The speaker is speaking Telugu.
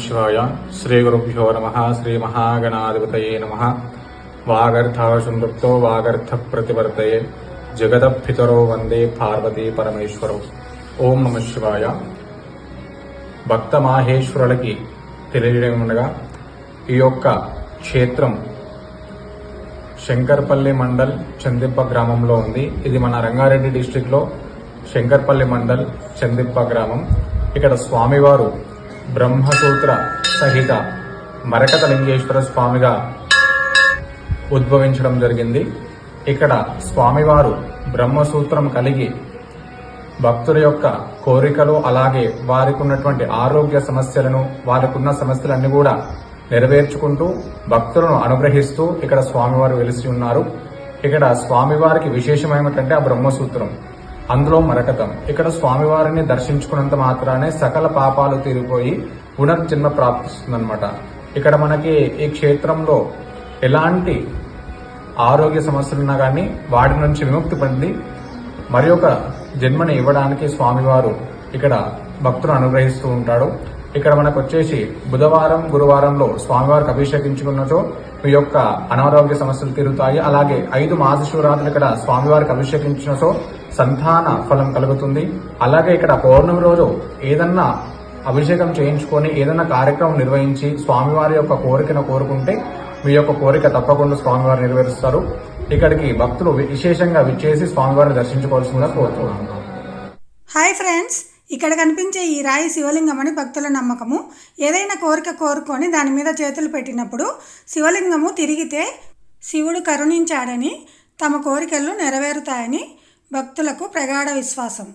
శివాయ శ్రీ గురుభ్యో నమ శ్రీ మహాగణాధిపతయే నమ. వాగర్థాశుంభక్తో వాగర్థ ప్రతివర్తయే జగదపితరో వందే పార్వతీ పరమేశ్వరో. ఓం నమ శివాయ. భక్త మాహేశ్వరులకి ఉండగా ఈ యొక్క క్షేత్రం శంకర్పల్లి మండల్ చందిప్ప గ్రామంలో ఉంది. ఇది మన రంగారెడ్డి డిస్టిక్లో శంకర్పల్లి మండల్ చందిప్ప గ్రామం. ఇక్కడ స్వామివారు బ్రహ్మసూత్ర సహిత మరకతలింగేశ్వర స్వామిగా ఉద్భవించడం జరిగింది. ఇక్కడ స్వామివారు బ్రహ్మసూత్రం కలిగి భక్తుల యొక్క కోరికలు అలాగే వారికి ఉన్నటువంటి ఆరోగ్య సమస్యలను వారికి ఉన్న సమస్యలన్నీ కూడా నెరవేర్చుకుంటూ భక్తులను అనుగ్రహిస్తూ ఇక్కడ స్వామివారు వెలిసి ఉన్నారు. ఇక్కడ స్వామివారికి విశేషమైనటువంటి ఆ బ్రహ్మసూత్రం. అందులో మరకతం. ఇక్కడ స్వామివారిని దర్శించుకున్నంత మాత్రానే సకల పాపాలు తీరిపోయి పునర్జన్మ ప్రాప్తిస్తుందన్నమాట. ఇక్కడ మనకి ఈ క్షేత్రంలో ఎలాంటి ఆరోగ్య సమస్యలున్నా కానీ వాటి నుంచి విముక్తి పొంది మరి ఒక జన్మని ఇవ్వడానికి స్వామివారు ఇక్కడ భక్తులు అనుగ్రహిస్తూ ఉంటాడు. ఇక్కడ మనకు వచ్చేసి బుధవారం గురువారంలో స్వామివారికి అభిషేకించుకున్నచో మీ యొక్క అనారోగ్య సమస్యలు తీరుతాయి. అలాగే ఐదు మాస శివరాత్రులు ఇక్కడ స్వామివారికి అభిషేకించినచో సంతాన ఫలం కలుగుతుంది. అలాగే ఇక్కడ పౌర్ణమి రోజు ఏదన్నా అభిషేకం చేయించుకొని ఏదైనా కార్యక్రమం నిర్వహించి స్వామివారి యొక్క కోరికను కోరుకుంటే మీ యొక్క కోరిక తప్పకుండా స్వామివారు నెరవేరుస్తారు. ఇక్కడికి భక్తులు విశేషంగా విచ్చేసి స్వామివారిని దర్శించుకోవాల్సిందిగా కోరుతున్నాను. హాయ్ ఫ్రెండ్స్ ఇక్కడ కనిపించే ఈ రాయి శివలింగం అని భక్తుల నమ్మకము. ఏదైనా కోరిక కోరుకొని దాని మీద చేతులు పెట్టినప్పుడు శివలింగము తిరిగితే శివుడు కరుణించాడని తమ కోరికలు నెరవేరుతాయని భక్తులకు ప్రగాఢ విశ్వాసం.